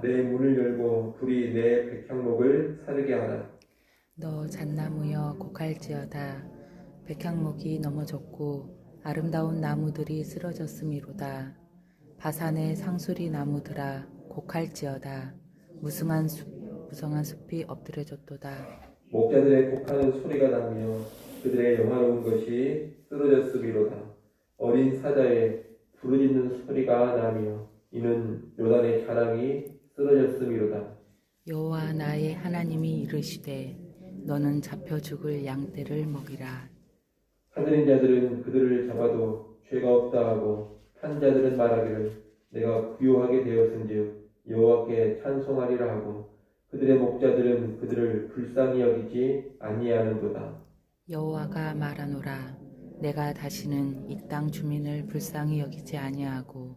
내 문을 열고 불이 내 백향목을 사르게 하라. 너 잣나무여 곡할지어다 백향목이 넘어졌고 아름다운 나무들이 쓰러졌음이로다 바산의 상수리 나무들아 곡할지어다 무성한 숲 무성한 숲이 엎드려졌도다 목자들의 곡하는 소리가 나며 그들의 영화로운 것이 쓰러졌음이로다. 어린 사자의 부르짖는 소리가 나며 이는 요단의 자랑이 쓰러졌음이로다. 여호와 나의 하나님이 이르시되 너는 잡혀 죽을 양떼를 먹이라 하늘인 자들은 그들을 잡아도 죄가 없다 하고 한 자들은 말하기를 내가 부요하게 되었은즉 여호와께 찬송하리라 하고 그들의 목자들은 그들을 불쌍히 여기지 아니하는도다. 여호와가 말하노라 내가 다시는 이 땅 주민을 불쌍히 여기지 아니하고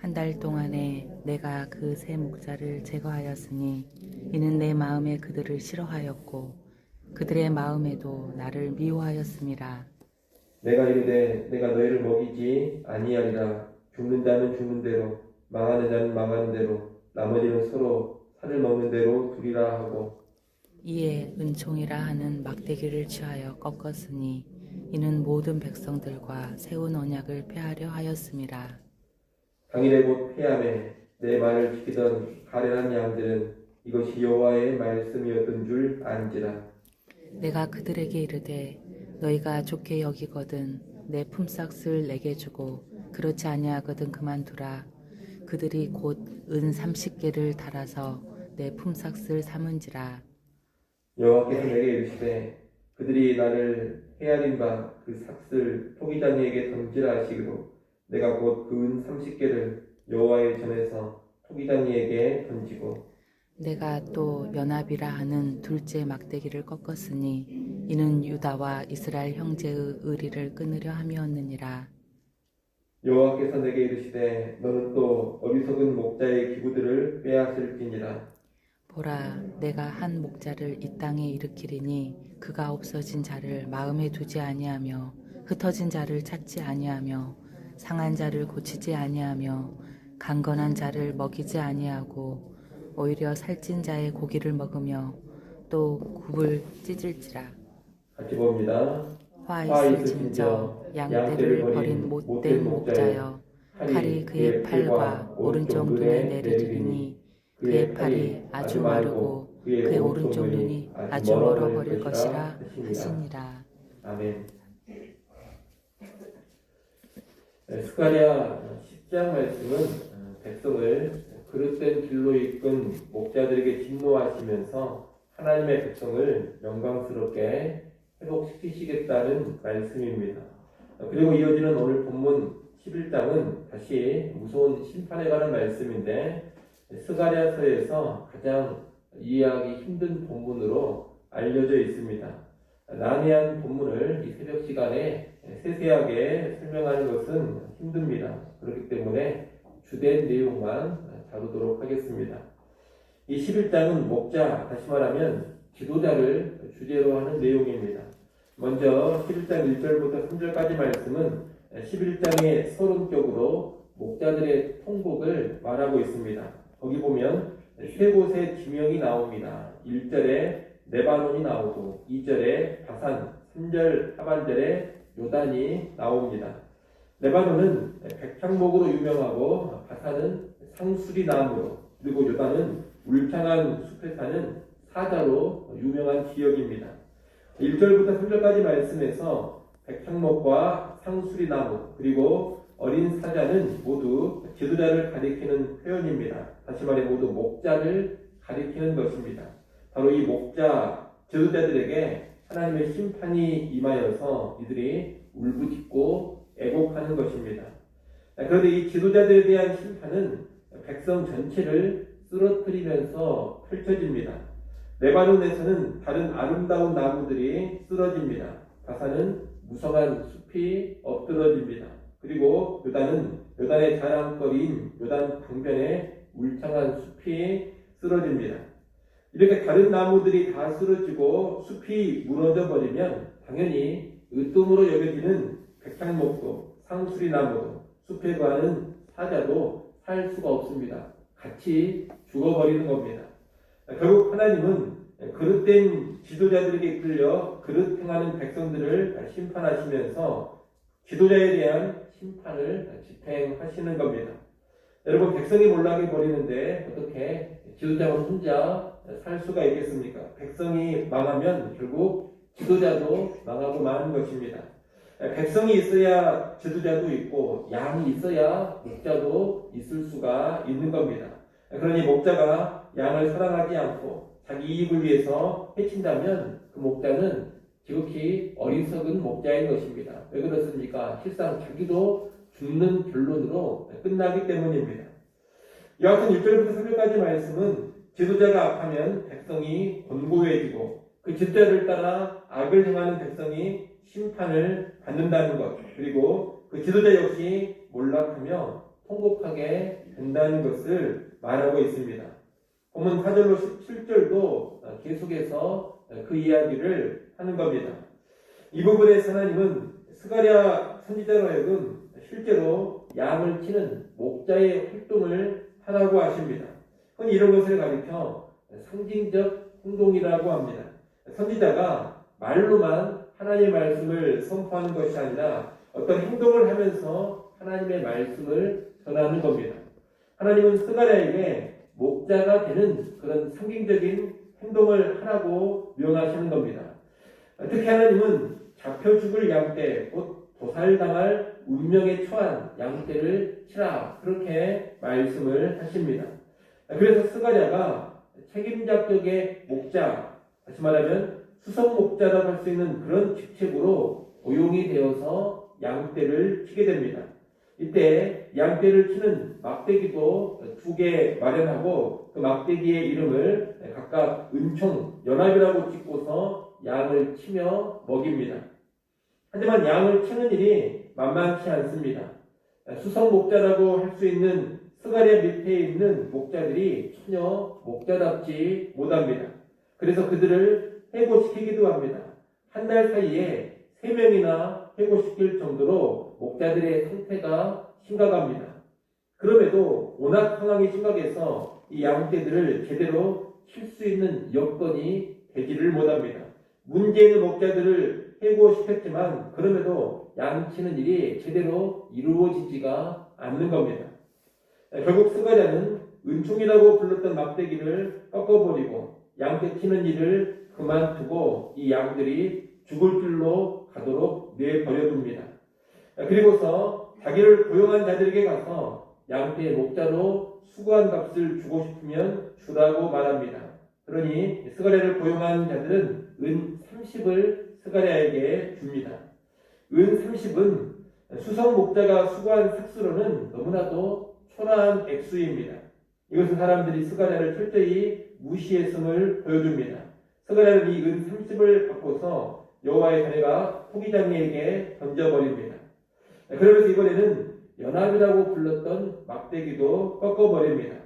한 달 동안에 내가 그 세 목자를 제거하였으니 이는 내 마음에 그들을 싫어하였고 그들의 마음에도 나를 미워하였음이라. 내가 이르되 내가 너희를 먹이지 아니하리라. 죽는 자는 죽는 대로 망하는 자는 망하는 대로 나머지는 서로 살을 먹는 대로 두리라 하고. 이에 은총이라 하는 막대기를 취하여 꺾었으니 이는 모든 백성들과 세운 언약을 폐하려 하였음이라 당일에 곧 폐함에 내 말을 지키던 가련한 양들은 이것이 여호와의 말씀이었던 줄 안지라. 내가 그들에게 이르되 너희가 좋게 여기거든 내 품삯을 내게 주고 그렇지 아니하거든 그만두라. 그들이 곧은 삼십 개를 달아서 내 품삯을 삼은지라. 여호와께서 내게 이르시되 그들이 나를 헤아린 바 그 삭슬 토기장이에게 던지라 하시기로 내가 곧 그 은 30개를 여호와의 전에서 토기장이에게 던지고 내가 또 연합이라 하는 둘째 막대기를 꺾었으니 이는 유다와 이스라엘 형제의 의리를 끊으려 함이었느니라. 여호와께서 내게 이르시되 너는 또 어리석은 목자의 기구들을 빼앗을지니라. 보라 내가 한 목자를 이 땅에 일으키리니 그가 없어진 자를 마음에 두지 아니하며 흩어진 자를 찾지 아니하며 상한 자를 고치지 아니하며 강건한 자를 먹이지 아니하고 오히려 살찐 자의 고기를 먹으며 또 굽을 찢을지라 같이 봅니다 화화 있을 진저 진저 양떼를 버린 못된 목자여 칼이 그의 팔과 오른쪽 눈에 내리리니 그의 팔이 아주 마르고 그의 오른쪽 눈이 아주 멀어 버릴 것이라 하시니라. 아멘. 스가랴 10장 말씀은 어, 백성을 그릇된 길로 이끈 목자들에게 진노하시면서 하나님의 백성을 영광스럽게 회복시키시겠다는 말씀입니다. 어, 그리고 이어지는 오늘 본문 11장은 다시 무서운 심판에 관한 말씀인데 스가랴서에서 가장 이해하기 힘든 본문으로 알려져 있습니다. 난해한 본문을 이 새벽 시간에 세세하게 설명하는 것은 힘듭니다. 그렇기 때문에 주된 내용만 다루도록 하겠습니다. 이 11장은 목자, 다시 말하면 지도자를 주제로 하는 내용입니다. 먼저 11장 1절부터 3절까지 말씀은 11장의 서론격으로 목자들의 통곡을 말하고 있습니다. 거기 보면 세 곳의 지명이 나옵니다. 1절에 네바논이 나오고 2절에 바산, 3절 하반절에 요단이 나옵니다. 네바논은 백향목으로 유명하고 바산은 상수리 나무로 그리고 요단은 울창한 숲에 사는 사자로 유명한 지역입니다. 1절부터 3절까지 말씀에서 백향목과 상수리 나무 그리고 어린 사자는 모두 지도자를 가리키는 표현입니다. 다시 말해 모두 목자를 가리키는 것입니다. 바로 이 목자 지도자들에게 하나님의 심판이 임하여서 이들이 울부짖고 애곡하는 것입니다. 그런데 이 지도자들에 대한 심판은 백성 전체를 쓰러뜨리면서 펼쳐집니다. 레바논에서는 다른 아름다운 나무들이 쓰러집니다. 바사는 무성한 숲이 엎드러집니다. 그리고 요단은 요단의 자랑거리인 요단 강변에 물창한 숲이 쓰러집니다. 이렇게 다른 나무들이 다 쓰러지고 숲이 무너져 버리면 당연히 으뜸으로 여겨지는 백향목도 상수리 나무도 숲에 거하는 사자도 살 수가 없습니다. 같이 죽어버리는 겁니다. 결국 하나님은 그릇된 지도자들에게 이끌려 그릇 행하는 백성들을 심판하시면서 지도자에 대한 심판을 집행하시는 겁니다. 여러분 백성이 몰락해 버리는데 어떻게 지도자가 혼자 살 수가 있겠습니까? 백성이 망하면 결국 지도자도 망하고 마는 것입니다. 백성이 있어야 지도자도 있고 양이 있어야 목자도 있을 수가 있는 겁니다. 그러니 목자가 양을 사랑하지 않고 자기 이익을 위해서 해친다면 그 목자는 지극히 어리석은 목자인 것입니다. 왜 그렇습니까? 실상 자기도 죽는 결론으로 끝나기 때문입니다. 여하튼 1절부터 3절까지 말씀은 지도자가 악하면 백성이 권고해지고 그 지도자를 따라 악을 행하는 백성이 심판을 받는다는 것 그리고 그 지도자 역시 몰락하며 통곡하게 된다는 것을 말하고 있습니다. 본문 4절로 17절도 계속해서 그 이야기를 하는 겁니다. 이 부분에서 하나님은 스가랴 선지자로 하여금 실제로 양을 치는 목자의 활동을 하라고 하십니다. 흔히 이런 것을 가리켜 상징적 행동이라고 합니다. 선지자가 말로만 하나님의 말씀을 선포하는 것이 아니라 어떤 행동을 하면서 하나님의 말씀을 전하는 겁니다. 하나님은 스가랴에게 목자가 되는 그런 상징적인 행동을 하라고 명하시는 겁니다. 특히 하나님은 잡혀 죽을 양떼, 곧 도살당할 운명에 처한 양떼를 치라 그렇게 말씀을 하십니다. 그래서 스가랴가 책임자격의 목자, 다시 말하면 수석 목자라고 할 수 있는 그런 직책으로 고용이 되어서 양떼를 치게 됩니다. 이때 양떼를 치는 막대기도 두 개 마련하고 그 막대기의 이름을 각각 은총, 연합이라고 찍고서 양을 치며 먹입니다. 하지만 양을 치는 일이 만만치 않습니다. 수성 목자라고 할 수 있는 스가랴 밑에 있는 목자들이 전혀 목자답지 못합니다. 그래서 그들을 해고시키기도 합니다. 한 달 사이에 세 명이나 해고시킬 정도로 목자들의 상태가 심각합니다. 그럼에도 워낙 상황이 심각해서 이 양떼들을 제대로 칠 수 있는 여건이 되지를 못합니다. 문제 있는 목자들을 해고시켰지만 그럼에도 양치는 일이 제대로 이루어지지가 않는 겁니다. 결국 스가랴는 은총이라고 불렀던 막대기를 꺾어버리고 양떼 치는 일을 그만두고 이 양들이 죽을 길로 가도록 내버려둡니다. 그리고서 자기를 고용한 자들에게 가서 양떼 목자로 수고한 값을 주고 싶으면 주라고 말합니다. 그러니 스가랴를 고용한 자들은 은 30을 스가랴에게 줍니다. 은 30은 수성 목자가 수고한 삭수로는 너무나도 초라한 액수입니다. 이것은 사람들이 스가랴를 철저히 무시했음을 보여줍니다. 스가랴는 이 은 30을 갖고서 여호와의 자네가 포기장이에게 던져버립니다. 그러면서 이번에는 연합이라고 불렀던 막대기도 꺾어버립니다.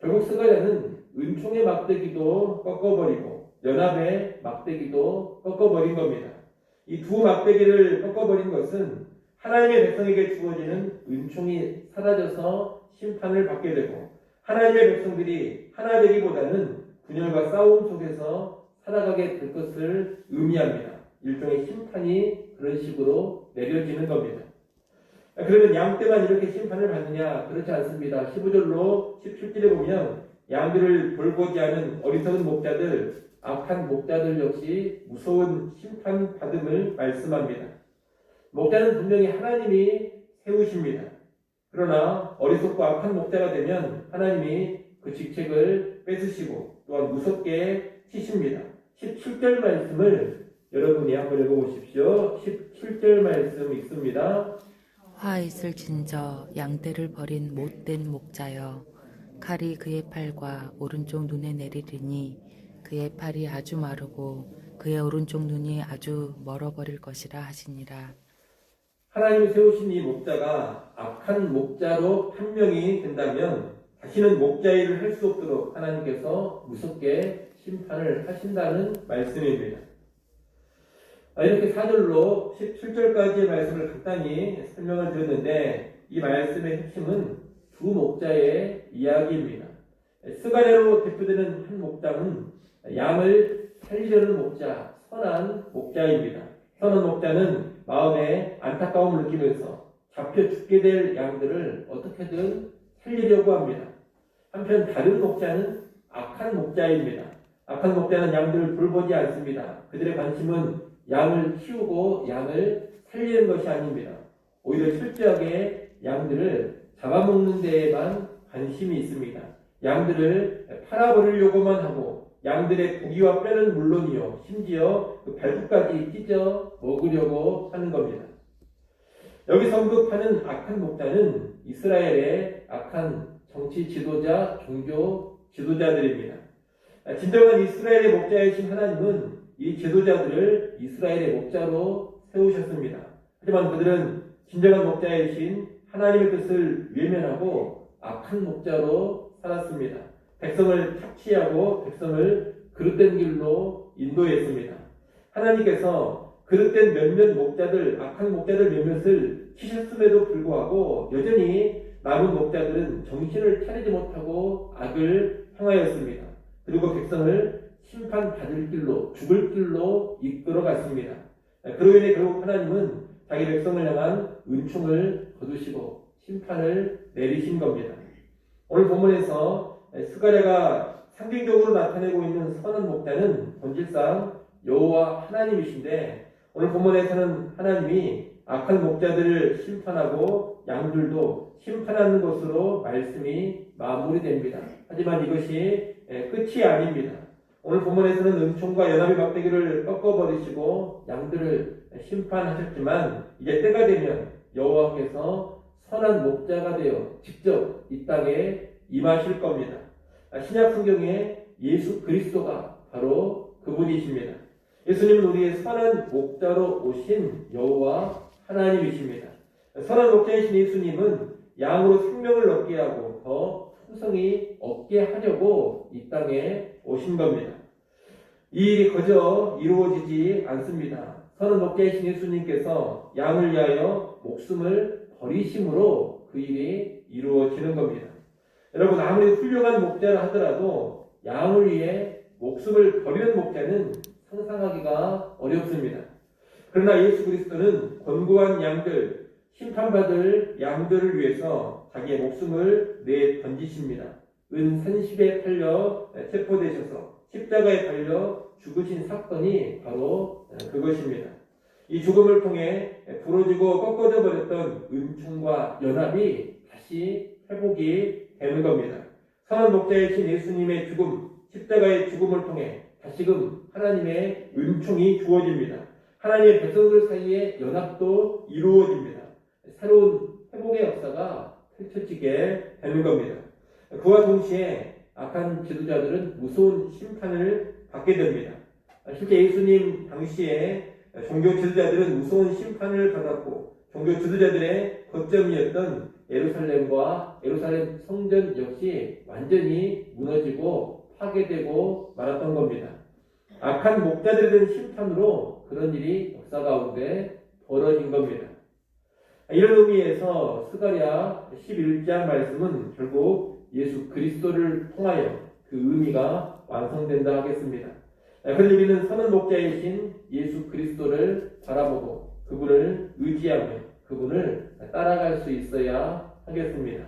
결국 스가랴는 은총의 막대기도 꺾어버리고 연합의 막대기도 꺾어버린 겁니다. 이 두 막대기를 꺾어버린 것은 하나님의 백성에게 주어지는 은총이 사라져서 심판을 받게 되고 하나님의 백성들이 하나 되기보다는 분열과 싸움 속에서 살아가게 될 것을 의미합니다. 일종의 심판이 그런 식으로 내려지는 겁니다. 그러면 양 때만 이렇게 심판을 받느냐? 그렇지 않습니다. 15절로 17절에 보면 양들을 돌보지 않은 어리석은 목자들, 악한 목자들 역시 무서운 심판 받음을 말씀합니다. 목자는 분명히 하나님이 세우십니다. 그러나 어리석고 악한 목자가 되면 하나님이 그 직책을 뺏으시고 또한 무섭게 치십니다. 17절 말씀을 여러분이 한번 읽어보십시오. 17절 말씀 읽습니다. 화 있을 진저 양떼를 버린 못된 목자여 칼이 그의 팔과 오른쪽 눈에 내리리니 그의 팔이 아주 마르고 그의 오른쪽 눈이 아주 멀어버릴 것이라 하시니라. 하나님이 세우신 이 목자가 악한 목자로 판명이 된다면 다시는 목자 일을 할 수 없도록 하나님께서 무섭게 심판을 하신다는 말씀입니다. 아, 이렇게 4절로 17절까지의 말씀을 간단히 설명을 드렸는데 이 말씀의 핵심은 두 목자의 이야기입니다. 스가랴로 대표되는 한 목자는 양을 살리려는 목자, 선한 목자입니다. 선한 목자는 마음에 안타까움을 느끼면서 잡혀 죽게 될 양들을 어떻게든 살리려고 합니다. 한편 다른 목자는 악한 목자입니다. 악한 목자는 양들을 돌보지 않습니다. 그들의 관심은 양을 키우고 양을 살리는 것이 아닙니다. 오히려 철저하게 양들을 잡아먹는 데에만 관심이 있습니다. 양들을 팔아버리려고만 하고 양들의 고기와 뼈는 물론이요 심지어 그 발톱까지 찢어 먹으려고 하는 겁니다. 여기서 언급하는 악한 목자는 이스라엘의 악한 정치 지도자, 종교 지도자들입니다. 진정한 이스라엘의 목자이신 하나님은 이 지도자들을 이스라엘의 목자로 세우셨습니다. 하지만 그들은 진정한 목자이신 하나님의 뜻을 외면하고 악한 목자로 살았습니다. 백성을 착취하고 백성을 그릇된 길로 인도했습니다. 하나님께서 그릇된 몇몇 목자들, 악한 목자들 몇몇을 치셨음에도 불구하고 여전히 남은 목자들은 정신을 차리지 못하고 악을 향하였습니다. 그리고 백성을 심판받을 길로, 죽을 길로 이끌어 갔습니다. 그로 인해 결국 하나님은 자기 백성을 향한 은총을 거두시고 심판을 내리신 겁니다. 오늘 본문에서 스가랴가 상징적으로 나타내고 있는 선한 목자는 본질상 여호와 하나님이신데 오늘 본문에서는 하나님이 악한 목자들을 심판하고 양들도 심판하는 것으로 말씀이 마무리됩니다. 하지만 이것이 끝이 아닙니다. 오늘 본문에서는 은총과 연합의 막대기를 꺾어버리시고 양들을 심판하셨지만 이제 때가 되면 여호와께서 선한 목자가 되어 직접 이 땅에 임하실 겁니다. 신약 성경에 예수 그리스도가 바로 그분이십니다. 예수님은 우리의 선한 목자로 오신 여호와 하나님이십니다. 선한 목자이신 예수님은 양으로 생명을 얻게 하고 더 풍성히 얻게 하려고 이 땅에 오신 겁니다. 이 일이 거저 이루어지지 않습니다. 선한 목자이신 예수님께서 양을 위하여 목숨을 버리심으로 그 일이 이루어지는 겁니다. 여러분 아무리 훌륭한 목자라 하더라도 양을 위해 목숨을 버리는 목자는 상상하기가 어렵습니다. 그러나 예수 그리스도는 권고한 양들, 심판받을 양들을 위해서 자기의 목숨을 내 던지십니다. 은 산십에 팔려 체포되셔서 십자가에 달려 죽으신 사건이 바로 그것입니다. 이 죽음을 통해 부러지고 꺾어져 버렸던 은총과 연합이 다시 회복이 되는 겁니다. 선한 목자이신 예수님의 죽음, 십자가의 죽음을 통해 다시금 하나님의 은총이 주어집니다. 하나님의 백성들 사이에 연합도 이루어집니다. 새로운 회복의 역사가 펼쳐지게 되는 겁니다. 그와 동시에 악한 지도자들은 무서운 심판을 받게 됩니다. 실제 예수님 당시에 종교 지도자들은 무서운 심판을 받았고 종교 지도자들의 거점이었던 예루살렘과 예루살렘 성전 역시 완전히 무너지고 파괴되고 말았던 겁니다. 악한 목자들에 대한 심판으로 그런 일이 역사 가운데 벌어진 겁니다. 이런 의미에서 스가랴 11장 말씀은 결국 예수 그리스도를 통하여 그 의미가 완성된다 하겠습니다. 그런 우리는 선한 목자이신 예수 그리스도를 바라보고 그분을 의지하며 그분을 따라갈 수 있어야 하겠습니다.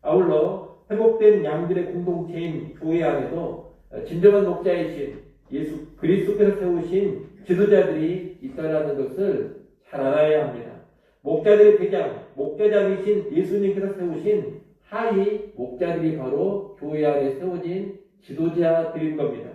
아울러 회복된 양들의 공동체인 교회 안에도 진정한 목자이신 예수 그리스도께서 세우신 지도자들이 있다라는 것을 잘 알아야 합니다. 목자들의 대장, 목자장이신 예수님께서 세우신 하위 목자들이 바로 교회 안에 세워진 지도자들인 겁니다.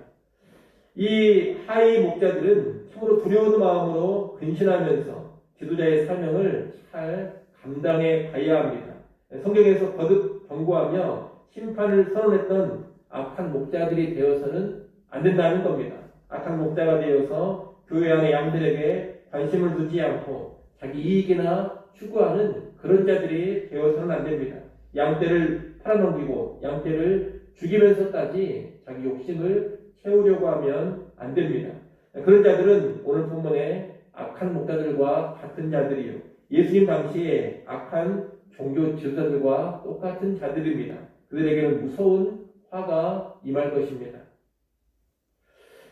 이 하위 목자들은 참으로 두려운 마음으로 근신하면서 지도자의 사명을 잘 감당해 가야 합니다. 성경에서 거듭 경고하며 심판을 선언했던 악한 목자들이 되어서는 안 된다는 겁니다. 악한 목자가 되어서 교회 안의 양들에게 관심을 두지 않고 자기 이익이나 추구하는 그런 자들이 되어서는 안 됩니다. 양떼를 팔아넘기고 양떼를 죽이면서까지 자기 욕심을 채우려고 하면 안 됩니다. 그런 자들은 오늘 본문에 악한 목자들과 같은 자들이요. 예수님 당시에 악한 종교 지도자들과 똑같은 자들입니다. 그들에게는 무서운 화가 임할 것입니다.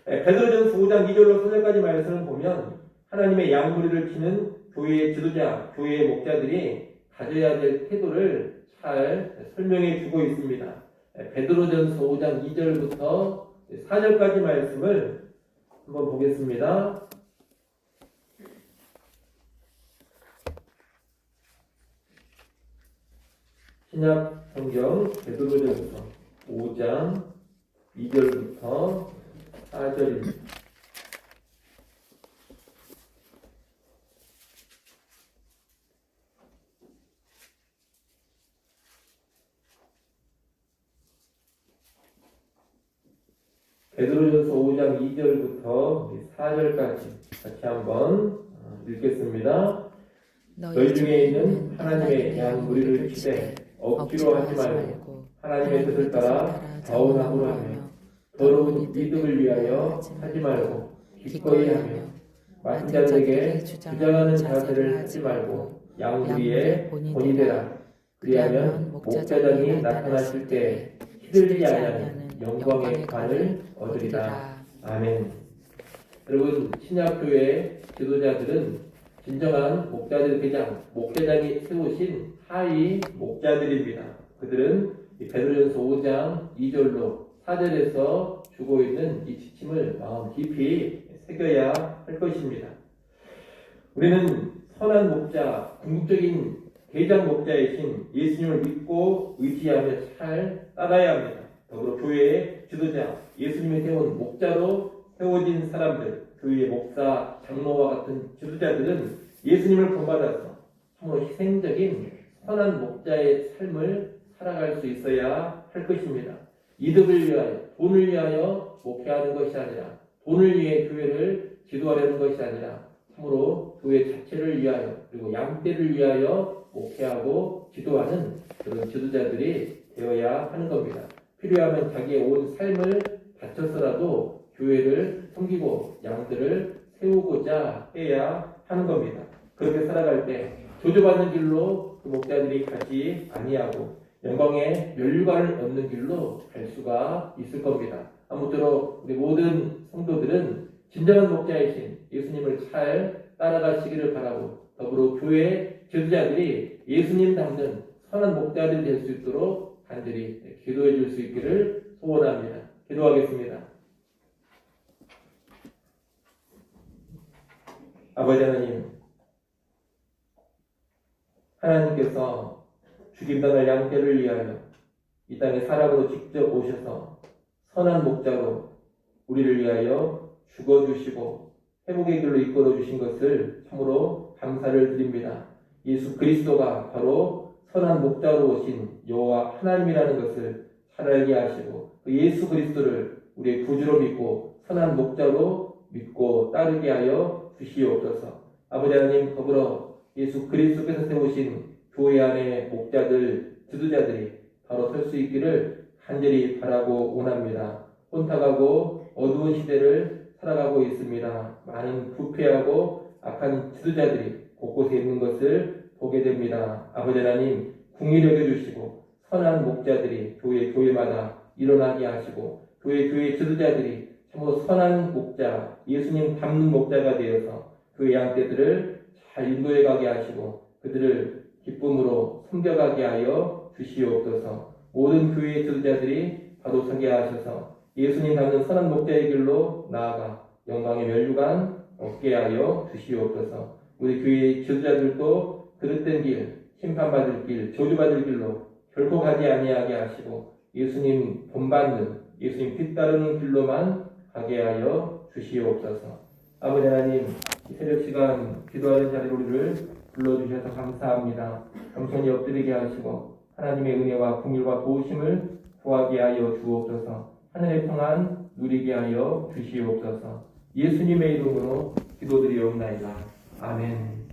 에, 베드로전서 5장 2절로 4절까지 말씀을 보면 하나님의 양무리를 치는 교회의 지도자, 교회의 목자들이 가져야 될 태도를 잘 설명해 주고 있습니다. 에, 베드로전서 5장 2절부터 4절까지 말씀을 한번 보겠습니다. 신약 성경 베드로전서 5장 2절부터 4절입니다. 베드로전서 5장 2절부터 4절까지 같이 한번 어, 읽겠습니다. 너희 중에 있는 하나님의 양 무리를 치되 억지로 하지 말고 하나님의 뜻을 따라 자원함으로 하며 더러운 이득을 위하여 하지 말고 기꺼이 하며 맡은 자들에게 주장하는 자세를 하지 말고 양무리의 본이 되라 그리하면 목자장이 나타나실 때 시들지 아니하는 영광의 관을 얻으리라 아멘 여러분 신약교회 지도자들은 진정한 목자들 대장, 목회장이 세우신 하위 목자들입니다. 그들은 이 베드로전서 5장 2절로 4절에서 주고 있는 이 지침을 마음 깊이 새겨야 할 것입니다. 우리는 선한 목자, 궁극적인 대장 목자이신 예수님을 믿고 의지하며 잘 따라야 합니다. 더불어 교회의 지도자, 예수님이 세운 목자로 세워진 사람들, 교회의 목사, 장로와 같은 지도자들은 예수님을 본받아서 참으로 희생적인 선한 목자의 삶을 살아갈 수 있어야 할 것입니다. 이득을 위하여, 돈을 위하여 목회하는 것이 아니라, 돈을 위해 교회를 지도하려는 것이 아니라, 참으로 교회 자체를 위하여, 그리고 양떼를 위하여 목회하고 지도하는 그런 지도자들이 되어야 하는 겁니다. 필요하면 자기의 온 삶을 바쳐서라도 교회를 섬기고 양들을 세우고자 해야 하는 겁니다. 그렇게 살아갈 때 조조받는 길로 그 목자들이 가지 아니하고 영광의 면류관을 얻는 길로 갈 수가 있을 겁니다. 아무쪼록 우리 모든 성도들은 진정한 목자이신 예수님을 잘 따라가시기를 바라고 더불어 교회 지도자들이 예수님 닮는 선한 목자들이 될 수 있도록 간절히 기도해 줄 수 있기를 소원합니다. 기도하겠습니다. 아버지 하나님, 하나님께서 죽임당할 양떼를 위하여 이 땅에 사람으로 직접 오셔서 선한 목자로 우리를 위하여 죽어주시고 회복의 길로 이끌어 주신 것을 참으로 감사를 드립니다. 예수 그리스도가 바로 선한 목자로 오신 여호와 하나님이라는 것을 잘 알게 하시고 그 예수 그리스도를 우리의 구주로 믿고 선한 목자로 믿고 따르게 하여 주시옵소서. 아버지 하나님 더불어 예수 그리스도께서 세우신 교회 안의 목자들, 지도자들이 바로 설 수 있기를 간절히 바라고 원합니다. 혼탁하고 어두운 시대를 살아가고 있습니다. 많은 부패하고 악한 지도자들이 곳곳에 있는 것을 보게 됩니다. 아버지 하나님 궁히 여겨주시고 선한 목자들이 교회 교회마다 일어나게 하시고 교회 교회 지도자들이 참으로 선한 목자 예수님 닮는 목자가 되어서 그 양떼들을 잘 인도해 가게 하시고 그들을 기쁨으로 섬겨가게 하여 주시옵소서 모든 교회의 지도자들이 바로 서게 하셔서 예수님 닮는 선한 목자의 길로 나아가 영광의 멸류관 얻게 하여 주시옵소서 우리 교회의 지도자들도 그릇된 길 심판받을 길 저주받을 길로 결코 가지 아니하게 하시고 예수님 본받는 예수님 뒤따르는 길로만 가게 하여 주시옵소서 아버지 하나님 이 새벽 시간 기도하는 자리 우리를 불러주셔서 감사합니다. 겸손히 엎드리게 하시고 하나님의 은혜와 긍휼과 도우심을 구하게 하여 주옵소서. 하늘의 평안 누리게 하여 주시옵소서. 예수님의 이름으로 기도드리옵나이다. 아멘.